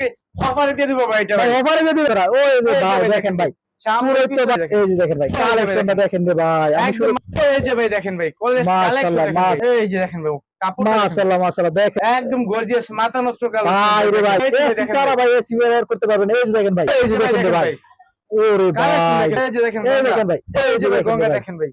আজকে অফারে দিয়ে দিব ভাই এটা অফারে দিয়ে দিবে ওই ভাই দেখেন ভাই একদম গর্জিয়াস মাথা নষ্ট করতে পারবেন এই যে দেখেন ভাই এই যে দেখেন ভাই ওরে ভাই এই যে দেখেন ভাই এই যে ভাই গঙ্গা দেখেন ভাই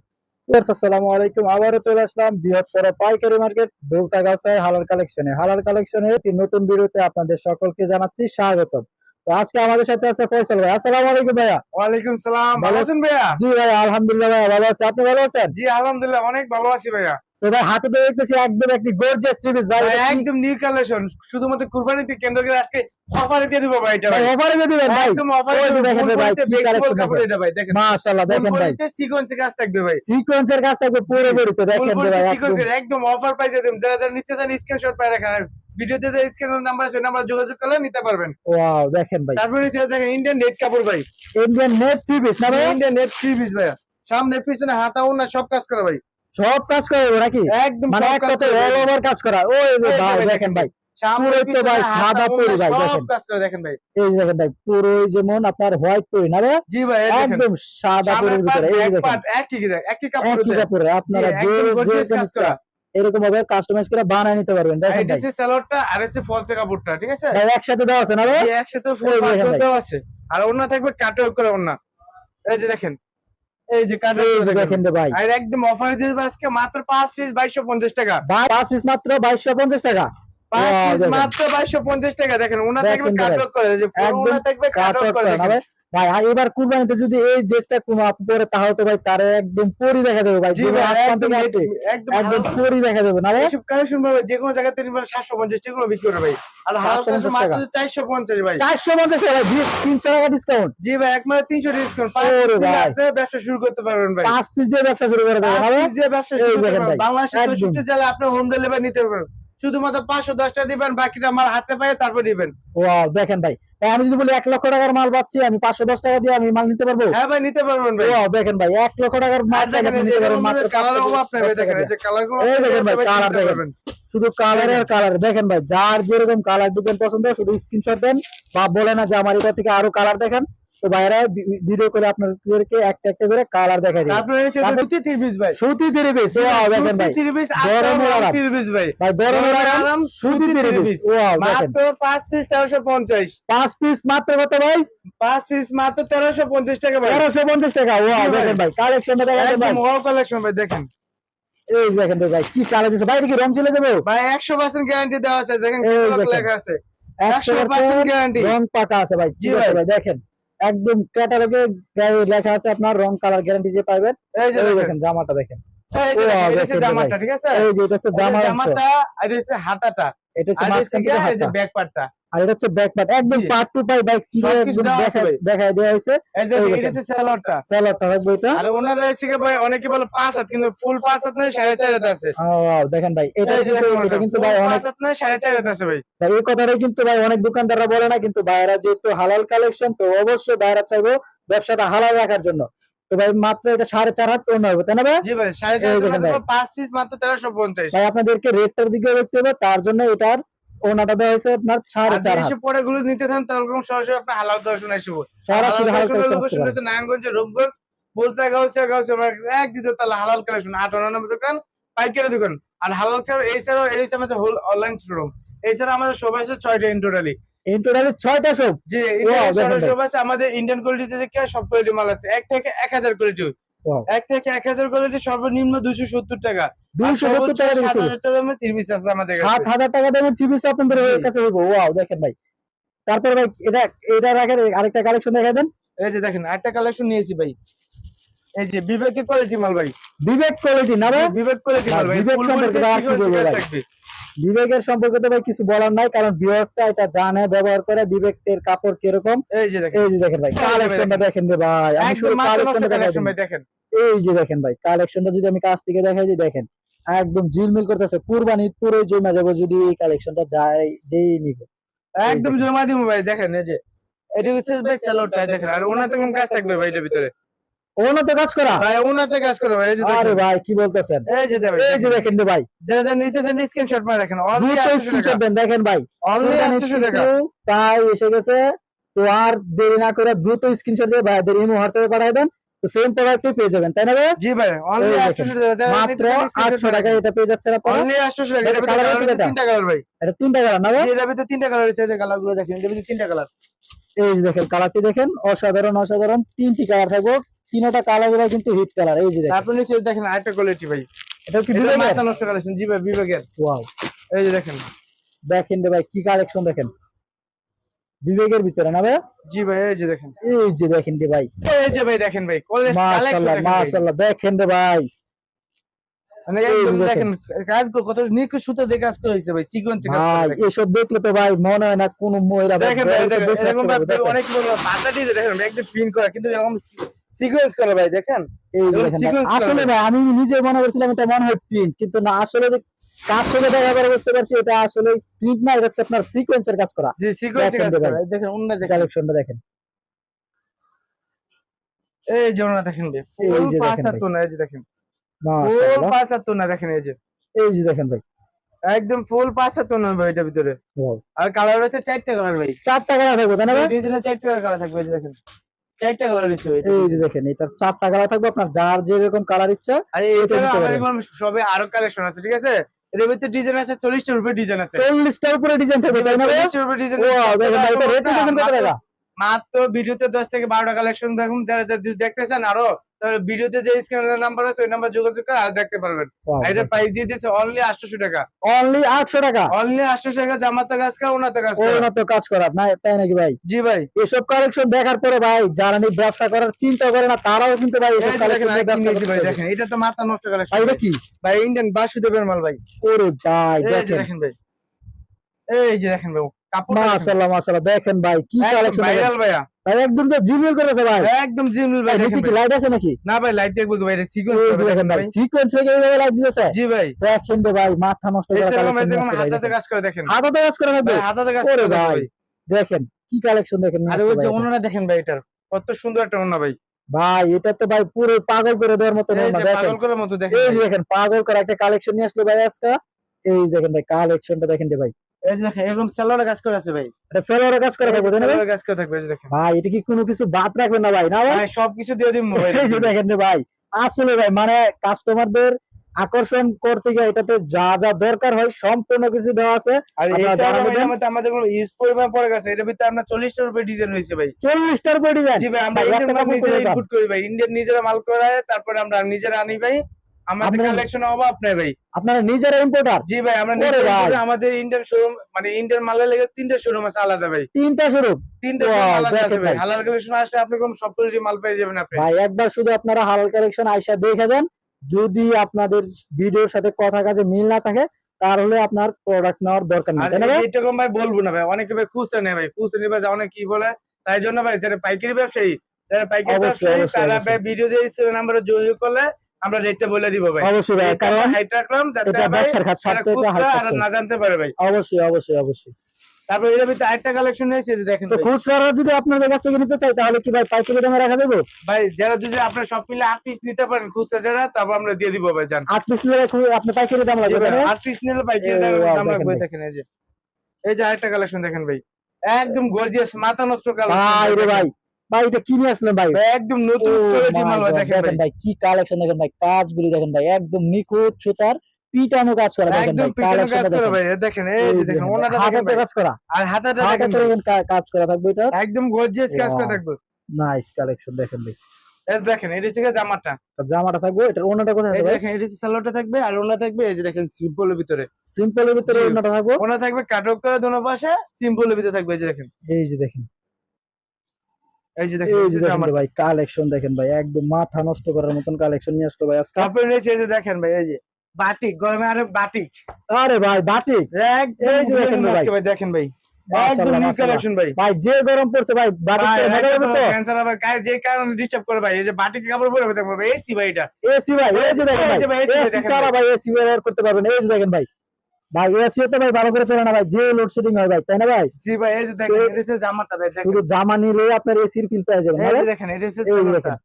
আসসালামু আলাইকুম। আবারও চলে আসলাম বৃহত্তর পাইকারি মার্কেট দোলতাগাছায় হালাল কালেকশনে। হালাল কালেকশনে একটি নতুন ভিডিওতে আপনাদের সকলকে জানাচ্ছি স্বাগতম। তো আজকে আমাদের সাথে আছে ফয়সাল ভাই। আসসালামু আলাইকুম ভাইয়া। ওয়ালাইকুম সালাম। ভালো ভালো আছেন ভাইয়া? জি ভাই আলহামদুলিল্লাহ ভাইয়া ভালো আছি। আপনি ভালো আছেন? জি আলহামদুলিল্লাহ অনেক ভালো আছি ভাইয়া। তো ভাই হাতে তো দেখতেছি একদম একটি গর্জিয়াস থ্রি পিস ভাই একদম নিউ কালেকশন শুধুমাত্র কুরবানিতে কেন্দ্র করে আজকে অফারে দিয়ে দিব ভাই এটা ভাই। অফারে দিয়ে দিবেন ভাই। একদম অফারে ওই যে দেখেন রে ভাই, কি কাপড় এটা ভাই দেখেন। মাশাআল্লাহ দেখেন ভাই। সিকোয়েন্সে কাজ থাকবে ভাই। সিকোয়েন্সের কাজ থাকবে পুরো বড়িতে দেখেন ভাই একদম। একদম অফার পাইছে দেন যারা যারা নিতে চান স্ক্রিনশট পাই রাখেন। ভিডিওতে যে স্ক্রিনের নাম্বার আছে নাম্বার যোগাযোগ করলে নিতে পারবেন। ওয়াও দেখেন ভাই। তারপরে দেখেন ইন্ডিয়ান নেট কাপড় ভাই। ইন্ডিয়ান নেট থ্রি পিস না ভাই? ইন্ডিয়ান নেট থ্রি পিস ভাই সামনে পিছনে হাতা না সব কাজ করে ভাই। সব কাজ করে নাকি? একদম মানে এক কাজ অল ভাই। ওভার কাজ করা। ওই ভাই দেখেন ভাই। আপনার কি। এরকম ভাবে কাস্টমাইজ করে বানায় নিতে পারবেন দেখেন সালোয়ারটা আর ফলসে কাপড়টা ঠিক আছে? ভাই একসাথে দেওয়া আছে না ভাই? একসাথে ফুল। দেওয়া আছে। আর ওন্না থাকবে কাটওয়ার্ক করে ওন্না এই যে দেখেন এই যে এই কাটওয়ার্ক দেখেন ভাই। আর একদম অফার দিয়ে আজকে মাত্র পাঁচ পিস বাইশশো পঞ্চাশ টাকা। পাঁচ পিস মাত্র বাইশশো পঞ্চাশ টাকা। দেখেন। মাত্র বাইশশো পঞ্চাশ টাকা। দেখেন ওনা থাকবে করে যে ওনা থাকবে কাট করে দেখেন। ভাই। এবার কুরবানিতে যদি এই ড্রেসটা কোনো আপু পরে তাহলে তো ভাই তার একদম পরি দেখা যাবে ভাই। যে একদম পরি দেখা যাবে না কালেকশন কোনো জায়গাতে নিবেন বিক্রি করে ভাই। আর হালকা 750 মাত্র ভাই। টাকা ভাই টাকা ডিসকাউন্ট জি ভাই ডিসকাউন্ট পাঁচ পিস দিলে আপনি ব্যবসা শুরু করতে পারবেন ভাই। পাঁচ পিস দিয়ে ব্যবসা শুরু করে দেবে পাঁচ পিস দিয়ে ব্যবসা শুরু করতে পারবেন। বাংলাদেশের জেলায় আপনি হোম ডেলিভারি নিতে পারবেন। শুধুমাত্র পাঁচশো দশ টাকা দিবেন বাকিটা মাল হাতে পায়ে তারপর দিবেন। ওয়াও দেখেন ভাই আমি যদি বলি এক লক্ষ টাকার মাল পাচ্ছি আমি পাঁচশো দশ টাকা দিয়ে আমি মাল নিতে পারব? হ্যাঁ ভাই নিতে পারবেন ভাই। দেখেন ভাই এক লক্ষ টাকার মাল আর দেখেন কালার দেখেন। যে কালার শুধু কালারের কালার দেখেন ভাই যার যেরকম কালার ডিজাইন পছন্দ শুধু স্ক্রিনশট দেন বা বলে না যে আমার এটা থেকে আরও কালার দেখেন। তো ভাইরা ভিডিও করে আপনাদেরকে একটা একটা করে কালার দেখাই দিবে তারপরে হচ্ছে সুতি তিরবিস ভাই। সুতি তিরি ওয়াও দেখেন ভাই। সুতি গরমের আরাম। তিরবিস ভাই। ভাই গরমের গরমের আরাম আরাম, সুতি সুতি three three piece piece। Wow মাত্র পাঁচ পিস তেরোশো পঞ্চাশ। পাঁচ পিস মাত্র কত ভাই? পাঁচ পিস মাত্র তেরোশো পঞ্চাশ টাকা ভাই। তেরোশো পঞ্চাশ টাকা। ওয়াও দেখেন ভাই কালেকশনটা দেখেন ভাই। ওয়াও কালেকশন ভাই দেখেন। এই দেখেন ভাই কি কালার দিচ্ছে বাইরে কি রং চলে যাবে? ভাই একশো পার্সেন্ট গ্যারান্টি দেওয়া আছে। দেখেন লেখা আছে। একশো 100% guarantee। রং পাকা আছে ভাই। জি ভাই। ভাই দেখেন। একদম ক্যাটালগে লেখা আছে আপনার রং কালার গ্যারান্টি যে পাবেন এই যে দেখেন। জামাটা দেখেন। জামাটা ঠিক আছে? এই যে এটা হচ্ছে জামাটা এটা হচ্ছে হাতাটা। এটা হচ্ছে ব্যাক পার্টটা আর এটা হচ্ছে ব্যাক পার্ট একদম। পার্ট টু পাই বাইক দেওয়া হয়েছে। এই যে এটা হচ্ছে স্যালোয়ারটা স্যালাডটা থাকবে এটা। আর ওনারা ভাই অনেকে বলে পাঁচ হাত কিন্তু ফুল পাঁচ হাত নাই সাড়ে চার হাত আছে। দেখেন ভাই এটা এটা কিন্তু ভাই অনেক পাঁচ হাত সাড়ে চার হাত আছে ভাই। এই কথাটাই কিন্তু ভাই অনেক দোকানদাররা বলে না কিন্তু ভাইরা যেহেতু হালাল কালেকশন তো অবশ্যই ভাইরা চাইব ব্যবসাটা হালাল রাখার জন্য। তো ভাই মাত্র এটা সাড়ে চার হাত অন্য হবে তাই না ভাই? জি ভাই সাড়ে চার হাত। পাঁচ পিস মাত্র তেরোশো পঞ্চাশ। ভাই আপনাদেরকে রেটটার দিকে দেখতে হবে তার জন্য এটার ওনাটা দেওয়া হয়েছে আপনার সাড়ে চার হাত। পরে গুলো নিতে চান তাহলে সরাসরি আপনি হালাল দর্শন আসব সরাসরি হালাল হচ্ছে নারায়ণগঞ্জের রূপগঞ্জ বলতে গাউসিয়া আমরা এক দিতে তাহলে হালাল কালেকশন আট নম্বর দোকান পাইকারি দোকান। আর হালাল ছাড়া এছাড়াও এর হচ্ছে আমাদের হোল অনলাইন শোরুম এছাড়া আমাদের সবাই আছে ছয়টা ইন টোটালি ইন টোটালি ছয়টা সব। সব আছে আমাদের ইন্ডিয়ান কোয়ালিটি থেকে সব কোয়ালিটি মাল আছে। এক থেকে এক হাজার কোয়ালিটি এক থেকে এক হাজার কোয়ালিটি সর্বনিম্ন দুশো সত্তর টাকা। ভাই। এটা এটা রাখেন আরেকটা কালেকশন দেন। এই যে দেখেন কালেকশন নিয়েছি ভাই। এই যে বিবেকের কোয়ালিটি মাল ভাই। বিবেক কোয়ালিটি না ভাই বিবেক কোয়ালিটি মাল ভাই বিবেক সম্পর্কে ভাই? বিবেকের তো ভাই কিছু বলার নাই কারণ ভিউয়ার্সটা এটা জানে ব্যবহার করে বিবেকের কাপড় কীরকম। এই যে দেখেন। এই যে দেখেন ভাই এই যে কালেকশনটা দেখেন রে ভাই। আমি শুধু কালেকশনটা দেখাই কালেকশন দিই। ভাই দেখেন। এই যে দেখেন ভাই কালেকশনটা যদি আমি কাছ থেকে দেখাই দিই দেখেন। একদম ঝিলমিল করতেছে। কুরবানি পুরো জমা যাব যদি এই কালেকশনটা যায় যেই নিবে। একদম জমা দিব ভাই দেখেন এই যে এটা হচ্ছে ভাই স্যালোডটা দেখেন আর ওনাতে কোন কাজ থাকবে ভাই এটার ভিতরে? উন্নত কাজ করা? ভাই ওনাতে কাজ করে ভাই এই যে আরে ভাই কি বলতেছেন? এই যে দেখেন এই যে দেখেন ভাই। যারা যারা নিতে চান স্ক্রিনশট মারে রাখেন অনলি দ্রুত 800 স্ক্রিনশট টাকা দেন দেখেন ভাই। অনলি দোকানে 800 টাকা। তাই এসে গেছে তো আর দেরি না করে দ্রুত স্ক্রিনশট দিয়ে ভাইদের ইমো হোয়াটসঅ্যাপে পাঠিয়ে দেন। তো সেম প্রোডাক্টই পেয়ে যাবেন তাই না ভাই জি ভাই অনলি 800 টাকা মাত্র এটা পেয়ে যাচ্ছেন আপনারা। অনলি 800 টাকা এটা এটা এটা? তিনটা কালার ভাই। এটা তিনটা কালার না ভাই জি, এটার ভিতরে তিনটা কালার আছে এই যে কালারগুলো দেখেন এটার ভিতরে তিনটা কালার এই যে দেখেন কালারটি দেখেন অসাধারণ অসাধারণ তিনটি কালার থাকব। তিনটা কালারগুলো কিন্তু হিট কালার এই যে দেখেন। তারপর নিচে দেখেন আরেকটা কোয়ালিটি ভাই। এটা কি এটা বিবেকের? মাথা নষ্ট কালেকশন জি ভাই বিবেকের। ওয়াও এই যে দেখেন। দেখেন ভাই কি কালেকশন দেখেন? বিবেকের ভিতরে না ভাই জি ভাই এই যে দেখেন। এই যে দেখেন রে ভাই। এই যে ভাই দেখেন ভাই মাশাআল্লাহ মাশাআল্লাহ দেখেন রে ভাই। মানে একদম দেখেন। কাজ কত নিখুঁত সুতো দিয়ে কাজ করা হয়েছে ভাই সিকোয়েন্স কাজ করা এসব দেখলে তো ভাই মনে হয় না কোন মহিলা দেখেন এরকম ভাবে অনেক বড় দিয়ে দেখেন ভাই, একদম পিন করা কিন্তু এরকম সিকোয়েন্স করা ভাই দেখেন। আসলে ভাই। আমি নিজে মনে করছিলাম এটা মনে হয় প্রিন্ট কিন্তু না আসলে কাজ থেকে দেখা করে বুঝতে পারছি এটা আসলে প্রিন্ট না এটা হচ্ছে আপনার সিকোয়েন্সের কাজ করা। জি সিকোয়েন্স দেখেন কাজ করা। দেখেন। অন্য দেখেন। কালেকশনটা দেখেন। এই যে ওনা দেখেন ভাই এই ফুল যে পাঁচ দেখেন হাত ভাই। এই যে দেখেন। ফুল মাশাআল্লাহ। পাঁচ হাত তোনা দেখেন এই যে। এই যে দেখেন ভাই। একদম ফুল পাঁচ হাত তোনা ভাই এটার ভিতরে। আর কালার আছে চারটা কালার ভাই। চারটা কালার থাকবে তাই না ভাই? চারটা কালার থাকবে এই যে দেখেন। চারটা কালার রয়েছে এই যে দেখেন এটা চারটা কালার থাকবে আপনার যার যেরকম কালার ইচ্ছা আর এছাড়া আমাদের। সবে আরও কালেকশন আছে ঠিক আছে? এর ভিতরে ডিজাইন আছে চল্লিশটার উপরে ডিজাইন আছে। চল্লিশটার উপরে ডিজাইন তাই না উপরে ডিজাইন Wow, দেখেন এটা রেট কত টাকা? মাত্র ভিডিওতে দশ থেকে বারোটা কালেকশন দেখুন। যারা দেখতেছেন আরও ভিডিওতে যে স্ক্রিনের নাম্বার আছে ওই নাম্বার যোগাযোগ করে আর দেখতে পারবেন। এটা প্রাইস দিয়ে দিয়েছে অনলি আটশো টাকা। অনলি আটশো টাকা? অনলি আটশো টাকা জামাতে কাজ করা ওনাতে কাজ করা। ওনার তো কাজ করার না তাই নাকি ভাই? জি ভাই। এসব কালেকশন দেখার পরে ভাই যারা নিয়ে ব্যবসা করার চিন্তা করে না তারাও কিন্তু ভাই এই এসব কালেকশন দেখেন ভাই দেখেন এটা তো মাথা নষ্ট ভাই কালেকশন এটা কি? ভাই ইন্ডিয়ান বাসুদেবের মাল ভাই। ওরে ভাই দেখেন ভাই। এই যে দেখেন ভাই মাশাআল্লাহ মাশাআল্লাহ। দেখেন ভাই কি কালেকশন ভাইরাল ভাইয়া। ভাই একদম তো জিমেল করেছে ভাই। একদম জিমল ভাই ভাই দেখেন কি লাইট আছে নাকি? না ভাই লাইট দেখব ভাই সিকোয়েন্স দেখেন ভাই ভাই। সিকোয়েন্স থেকে এইভাবে লাইট দিতেছে। জি ভাই। দেখেন তো ভাই মাথা নষ্ট করা হাতাতে কাজ করে দেখেন। হাতাতে কাজ করে ভাই হাতাতে কাজ করে দেখেন ভাই। ভাই। দেখেন কি কালেকশন দেখেন আরে ওই যে ওনারা দেখেন। ভাই এটার। কত সুন্দর একটা ওনা ভাই। ভাই এটা তো ভাই পুরো পাগল করে দেওয়ার মতো দেখেন। পাগল করার মতো দেখেন এই দেখেন পাগল করে একটা কালেকশন নিয়ে আসলো ভাই আজকে। এই দেখেন ভাই কালেকশনটা দেখেন ভাই। এরকম সেলোয়ারে কাজ করে আছে ভাই। এটা সেলোয়ারে কাজ করে থাকবে তাই না ভাই? সেলোয়ারে কাজ করে থাকবে দেখেন। ভাই এটা কি কোনো কিছু বাদ রাখবেন না ভাই না ভাই? ভাই সবকিছু দিয়ে দিন মোবাইল এই যে দেখেন ভাই আসলে ভাই মানে কাস্টমারদের আকর্ষণ করতে গিয়ে এটাতে যা যা দরকার হয় সম্পূর্ণ কিছু দেওয়া আছে। আর আমাদের কোনো ইউজ পরিমাণ পড়ে গেছে ভিতরে আপনার চল্লিশটার উপরে ডিজাইন হয়েছে ভাই। চল্লিশটার উপরে ডিজাইন জি ভাই আমরা ভাই, ইন্ডিয়ান একটা মাল করে ইনপুট করি। ভাই ইন্ডিয়ান নিজেরা মাল করায় তারপরে আমরা নিজেরা আনি ভাই। আমাদের অভাব নাই ভাই। আপনারা নিজেরা ইম্পোর্টার জি ভাই আমরা ওরে নিজেরা ভাই। import- আমাদের ইন্ডিয়ান শোরুম মানে ইন্ডিয়ান মালের লেগে তিনটা শোরুম আছে আলাদা ভাই। তিনটা শোরুম আলাদা আছে ভাই। ভাই। হালাল কালেকশন আসলে আপনি কোন সব মাল পেয়ে যাবেন আপনি। ভাই একবার শুধু আপনারা হালাল কালেকশন আইসা দেখে যান। যদি আপনাদের ভিডিওর সাথে কথা কাজে মিল না থাকে তাহলে আপনার প্রোডাক্ট নেওয়ার দরকার নেই ভাই? বলব না ভাই অনেকে ভাই খুচরা ভাই। খুচরা নিবে যা অনেক কি বলে তাই জন্য ভাই যারা পাইকারি ব্যবসায়ী যারা পাইকারি ব্যবসায়ী তারা ভিডিও যে নাম্বারে যোগাযোগ করলে আমরা রেটটা বলে দিব ভাই। অবশ্যই ভাই কারণ হাইট রাখলাম যাতে ব্যবসার খাত না জানতে পারে ভাই। অবশ্যই অবশ্যই অবশ্যই। তারপর এর ভিতরে আরেকটা কালেকশন যে দেখেন তো খুচরা যদি আপনাদের কাছ থেকে নিতে চাই তাহলে কি ভাই পাইকারি দামে রাখা ভাই যারা যদি আপনার সব মিলে পিস নিতে পারেন খুচরা যারা তারপর আমরা দিয়ে দিব ভাই জান। আট পিস নিলে খুব- আপনি পাইকারি দাম লাগবে তাই পিস নিলে পাইকারি এই দাম- দেখেন যে। এই যে আরেকটা কালেকশন দেখেন ভাই। একদম গর্জিয়াস মাথা নষ্ট ভাই রে কালেকশন ভাই। ভাই এটা কি নিয়ে আসলেন ভাই? একদম নতুন Oh ভাই দেখেন কি কালেকশন দেখেন ভাই কাজগুলি দেখেন ভাই একদম নিখুঁত সুতার পিটানো কাজ করা একদম পিটানো কাজ করে ভাই দেখেন এই যে দেখেন ওনাটা দেখেন কাজ করা। আর হাতাটা দেখেন কাজ করা থাকবে এটা। একদম গর্জিয়াস কাজ করে. থাকবে। নাইস কালেকশন দেখেন ভাই। এই দেখেন এটা হচ্ছে জামাটা। জামাটা থাকবে এটার ওনাটা কোথায় থাকবে? দেখেন এটা হচ্ছে সালোয়ারটা থাকবে আর ওনা থাকবে এই যে দেখেন সিম্পলের ভিতরে। সিম্পলের ভিতরে। ওনাটা থাকবে? ওনা থাকবে কাটক করে দোনো পাশে সিম্পলের ভিতরে থাকবে এই যে দেখেন। এই যে দেখেন। এই যে দেখেন ভাই কালেকশন দেখেন ভাই একদম মাথা নষ্ট করার মতন কালেকশন নিয়ে আসলো ভাই আজকে এই যে দেখেন ভাই এই যে বাটিক গরমে আরে বাটিক আরে ভাই বাটিক একদম দেখেন ভাই। ভাই দেখেন ভাই একদম নিউ কালেকশন ভাই ভাই যে গরম পড়ছে ভাই বাটিক ক্যান্সার হবে যে কারণে ডিস্টার্ব করে ভাই এই যে বাটিক কাপড় পরে দেখব এসি ভাই এটা এসি ভাই এই যে দেখেন ভাই এসি ভাই এসি করতে পারবেন এই যে দেখেন ভাই ভাই এসি তো ভাই ভালো করে চলে না ভাই যে লোডশেডিং হয় ভাই তাই না ভাই? জি ভাই এই যে দেখেন এটা হচ্ছে জামাটা ভাই দেখেন। শুধু জামা নিলে আপনার এসির ফিল পেয়ে যাবেন এই যে দেখেন এটা হচ্ছে এই যে সালোয়ারটা। দেখেন।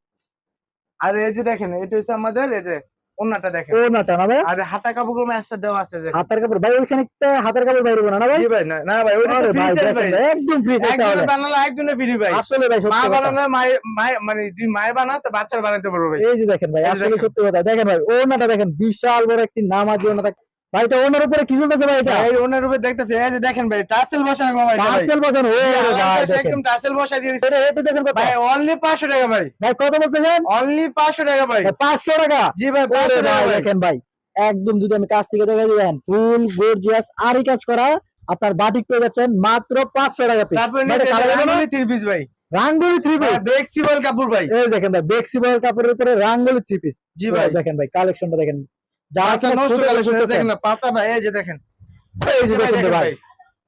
আর এই যে দেখেন এটা হচ্ছে আমাদের এই যে ওন্নাটা দেখেন। ওনাটা না ভাই? আর হাতা কাপড়গুলো ম্যাচটা দেওয়া আছে যে হাতের কাপড় ভাই ওইখানে একটা হাতের কাপড় বাইরে না না ভাই? জি ভাই না না ভাই ওটা ফ্রি ভাই একদম ফ্রি একজনে বানালে একজনে ফ্রি ভাই। আসলে ভাই মা বানালে মায়ে মানে যদি মায়ে বানাতে বাচ্চার বানাতে পারবে ভাই। এই যে দেখেন ভাই আসলে সত্যি কথা। দেখেন ভাই ওনাটা দেখেন বিশাল বড় একটি নামাজি ওনাটা ভাই এটা ওনার উপরে কি চলতেছে ভাই এটা? ভাই ওনার উপরে দেখতেছে এই যে দেখেন ভাই টাসেল বসানো ভাই। পার্সেল বসানো ও রে ভাই একদম টাসেল বসাই দিয়ে দিছে। এটা কত? ভাই অনলি 500 টাকা ভাই। ভাই কত বলতেছেন? অনলি 500 টাকা ভাই। পাঁচশো টাকা? জি ভাই 500 টাকা দেখেন ভাই একদম যদি আমি কাছ থেকে দেখা দিই ফুল গর্জিয়াস আরই কাজ করা আপনার বাটিক পেয়ে যাচ্ছেন মাত্র পাঁচশো টাকা পিস তারপরে নিচে রাঙ্গুলি থ্রি পিস ভাই। রাঙ্গুলি থ্রি পিস ফ্লেক্সিবল কাপড় ভাই। এই দেখেন ভাই বেক্সিবল কাপড়ের উপরে রাঙ্গুলি থ্রি পিস জি ভাই। দেখেন ভাই কালেকশনটা দেখেন। যারা নষ্ট কালেকশন দেখেন না পাতা ভাই এই যে দেখেন এই যে দেখেন দেখেন ভাই ভাই।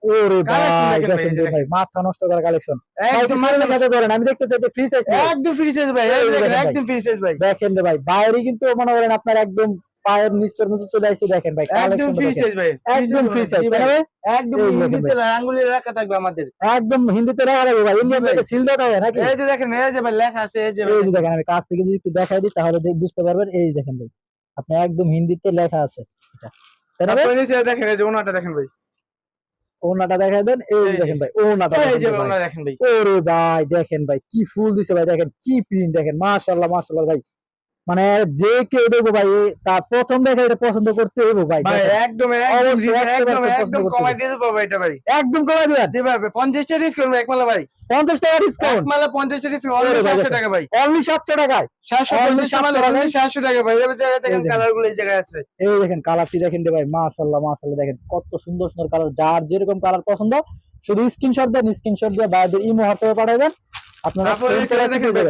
ওরে ভাই দেখেন ভাই, দেখেন এই যে যে ভাই মাথা নষ্ট করা কালেকশন একদম একদম সাথে ধরেন আমি দেখতে চাই ফ্রি সাইজ একদম ফ্রি সাইজ ভাই এই এই দেখেন দেখেন ভাই। একদম ফ্রি সাইজ ভাই দেখেন ভাই বাইরে কিন্তু মনে করেন আপনার একদম পায়ের নিচ পর্যন্ত চলে আসছে দেখেন ভাই একদম ফ্রি সাইজ ভাই একদম ফ্রি সাইজ ভাই। একদম হিন্দিতে আঙ্গুলি রাখা থাকবে আমাদের একদম হিন্দিতে লেখা থাকবে ভাই ইন্ডিয়ান। থেকে সিল দেওয়া থাকে নাকি এই যে দেখেন এই যে ভাই লেখা আছে এই যে। এই যে দেখেন আমি কাছ থেকে যদি একটু দেখাই দিই তাহলে বুঝতে পারবেন এই দেখেন ভাই আপনি একদম হিন্দিতে লেখা আছে এটা ভাই? তারপরে নিচে দেখেন এই যে ওনাটা দেখেন ভাই ওনাটা দেন এই। দেখেন ভাই ওনাটা এই যে দেখেন ভাই। ওনা দেখেন ভাই ওরে ভাই দেখেন ভাই কি ফুল দিছে ভাই দেখেন কি প্রিন্ট দেখেন মাশাআল্লাহ মাশাআল্লাহ ভাই মানে যে কেউ দেখব ভাই তার প্রথম দেখে এটা পছন্দ করতে হইব ভাই একদম একদম কমাই দিয়ে দেবো ভাই এটা ভাই। একদম কমাই দিবেন? জি ভাই 50 টা ডিসকাউন্ট ভাই একমালা ভাই। পঞ্চাশ টাকা ডিসকাউন্ট একমালা 50 টা ডিসকাউন্ট অনলি ভাই 700 দেখেন। টাকা ভাই। অনলি সাতশো টাকায়? 750 700 মাল টাকা। অনলি 700 টাকা ভাই। দেখেন। কালারগুলো এই জায়গায় আছে। এই দেখেন কালারটি দেখেন রে ভাই মাশাআল্লাহ মাশাআল্লাহ দেখেন কত সুন্দর সুন্দর কালার যার যেরকম কালার পছন্দ শুধু স্ক্রিনশট দেন স্ক্রিনশট দিয়ে বাইরে ইমো হোয়াটসঅ্যাপে পাঠিয়ে দেন আপনারা।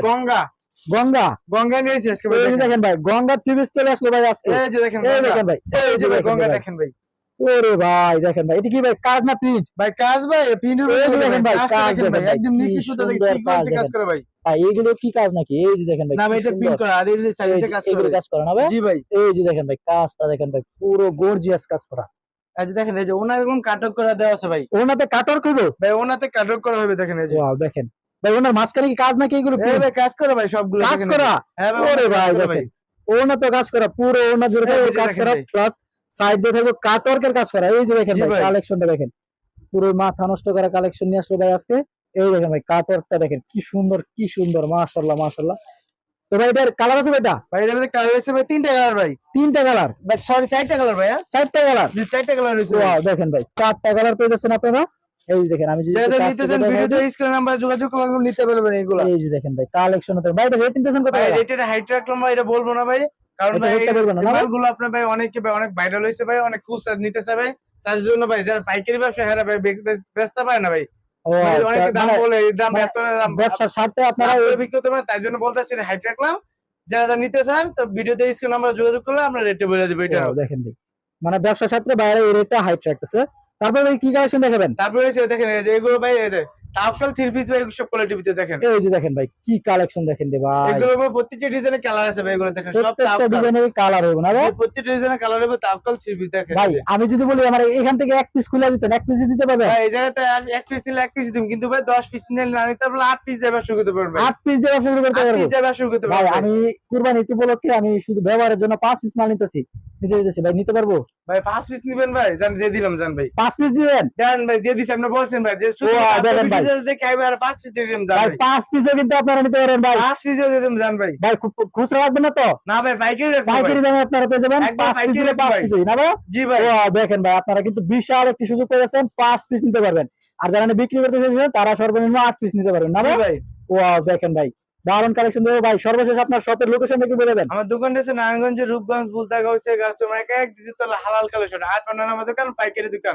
গঙ্গা। গঙ্গা? গঙ্গা নিয়েছি আজকে ভাই দেখেন। ভাই গঙ্গা থ্রি চলে আসলো ভাই আজকে। এই যে দেখেন এই দেখেন ভাই। এই যে ভাই গঙ্গা ভাই। দেখেন ভাই। ওরে ভাই দেখেন ভাই এটা কি ভাই কাজ না প্রিন্ট ভাই কাজ ভাই যে দেখেন ভাই, কাজ দেখেন ভাই একদম কি নিখুঁত সুতা সুন্দর সিকোয়েন্সে কাজ করে ভাই। ভাই এইগুলো কি কাজ নাকি? এই যে দেখেন ভাই না এটা। পিন করা আর এই সাইডে যে কাজ করে কাজ করা না ভাই? জি ভাই। এই যে দেখেন ভাই কাজটা দেখেন ভাই পুরো গর্জিয়াস কাজ করা। যে দেখেন এই যে ওনার এরকম কাটক করা দেওয়া আছে ভাই। ওনাতে কাটার করব? ভাই ওনাতে কাটক করা হবে দেখেন এই যে। ওয়াও দেখেন। ভাই ওনার মাঝখানে কি কাজ নাকি এগুলো ভাই কাজ করে ভাই সবগুলো কাজ। করা? হ্যাঁ ভাই ওরে ভাই ওনা তো কাজ করা পুরো ওনা জুড়ে কাজ করা প্লাস সাইড দিয়ে থাকবে কাটওয়ার্কের কাজ করা। এই যে দেখেন ভাই। কালেকশনটা দেখেন। পুরো মাথা নষ্ট করা কালেকশন নিয়ে আসলো ভাই আজকে। এই দেখেন ভাই কাটওয়ার্কটা দেখেন কি সুন্দর কি সুন্দর মাশাআল্লাহ মাশাআল্লাহ। তো ভাই এটার কালার আছে ভাইটা? ভাই এর মধ্যে কালার হয়েছে ভাই তিনটা কালার ভাই। তিনটা কালার ভাই সরি চারটা কালার ভাই হ্যাঁ? চারটা কালার চারটা কালার ভাই। দেখেন ভাই চারটা কালার পেয়ে যাচ্ছেন আপনারা। এই যে দেখেন আমি যদি যারা একটু যারা কাছ নিতে চান ভিডিওতে স্ক্রিন নাম্বার যোগাযোগ করলে নিতে পারবেন এগুলো। এই যে দেখেন ভাই কালেকশন ভাই এটা রেট নিতেছেন কত ভাই রেটের হাইট রাখলাম ভাই এটা বলব না ভাই। কারণ ভাই রেটটা বলবেন না, না ভাই? মালগুলো আপনার ভাই অনেকে ভাই অনেক ভাইরাল হয়েছে ভাই অনেক খুচরা নিতেছে ভাই। তার জন্য ভাই যারা পাইকারি ব্যবসা হেরা ভাই বেচ- বেচ- বেচতে পারে না ভাই। অনেকে দাম মানে বলে দাম মানে এত দাম ব্যবসার স্বার্থে আপনারা আপনারা বিক্রি করতে পারেন তাই জন্য বলতেছি হাইট রাখলাম। যারা যারা নিতে চান তো ভিডিওতে স্ক্রিন নাম্বার যোগাযোগ করলে আমরা রেটে বলে দেবো এটা দেখেন ভাই। মানে ব্যবসার সাথে বাইরে এই রেটটা হাইট রাখতেছে। তারপর কি কালেকশন দেখাবেন? তারপরে দেখেন এগুলো ভাই তাওকাল থ্রি পিস ভাই সব ভিতরে দেখেন। এই যে দেখেন ভাই কি কালেকশন দেখেন ভাই। এগুলো ভাই প্রত্যেকটা ডিজাইনের কালার আছে ভাই এগুলো দেখেন সব ডিজাইনের কালার হবে না ভাই প্রত্যেকটা ডিজাইনের কালার হবে থ্রি পিস দেখেন। ভাই আমি যদি বলি আমার এখান থেকে এক পিস খুলে দিতেন এক পিস দিতে পারবেন? ভাই এই জায়গাতে এক পিস নিলে এক পিস দিন কিন্তু ভাই দশ পিস নিলে না নিতে পারলে আট পিস দেবে শুরু করতে পারবে আট পিস দিয়ে শুরু করতে পারব? পিস দেবে শুরু করতে ভাই পারবে আমি কুরবানি ঈদ উপলক্ষে আমি শুধু ব্যবহারের জন্য পাঁচ পিস মাল নিতেছি। নিতে দিতেছি ভাই নিতে পারব? ভাই পাঁচ পিস নিবেন ভাই জান দিয়ে দিলাম জান ভাই। পাঁচ পিস দিবেন? জান ভাই দিয়ে দিছি আপনি বলছেন ভাই যে শুধু দেখেন ভাই। পাঁচ পিসও কিন্তু আপনারা নিতে পারেন ভাই। পাঁচ পিস দিয়ে দিলাম ভাই। ভাই খুচরা রাখবেন না তো? না ভাই পাইকারি পাইকারি দামে আপনারা পেয়ে যাবেন পাঁচ পিস পাইকারি দিলে রাখব পাঁচ ভাই। না ভাই? জি ভাই। দেখেন ভাই আপনারা কিন্তু বিশাল একটি সুযোগ পেয়েছেন পাঁচ পিস নিতে পারবেন। আর যারা বিক্রি করতে চাইছেন তারা সর্বনিম্ন আট পিস নিতে পারবেন না ভাই? ও দেখেন ভাই দারুণ কালেকশন দেবো ভাই। সর্বশেষ আপনার শপের লোকেশন একটু বলে দেন। আমার দোকানটা হচ্ছে নারায়ণগঞ্জের রূপগঞ্জ বুলতা গাছ তোমার এক ডিজিটাল হালাল কালেকশন আট বানানোর দোকান পাইকারি দোকান।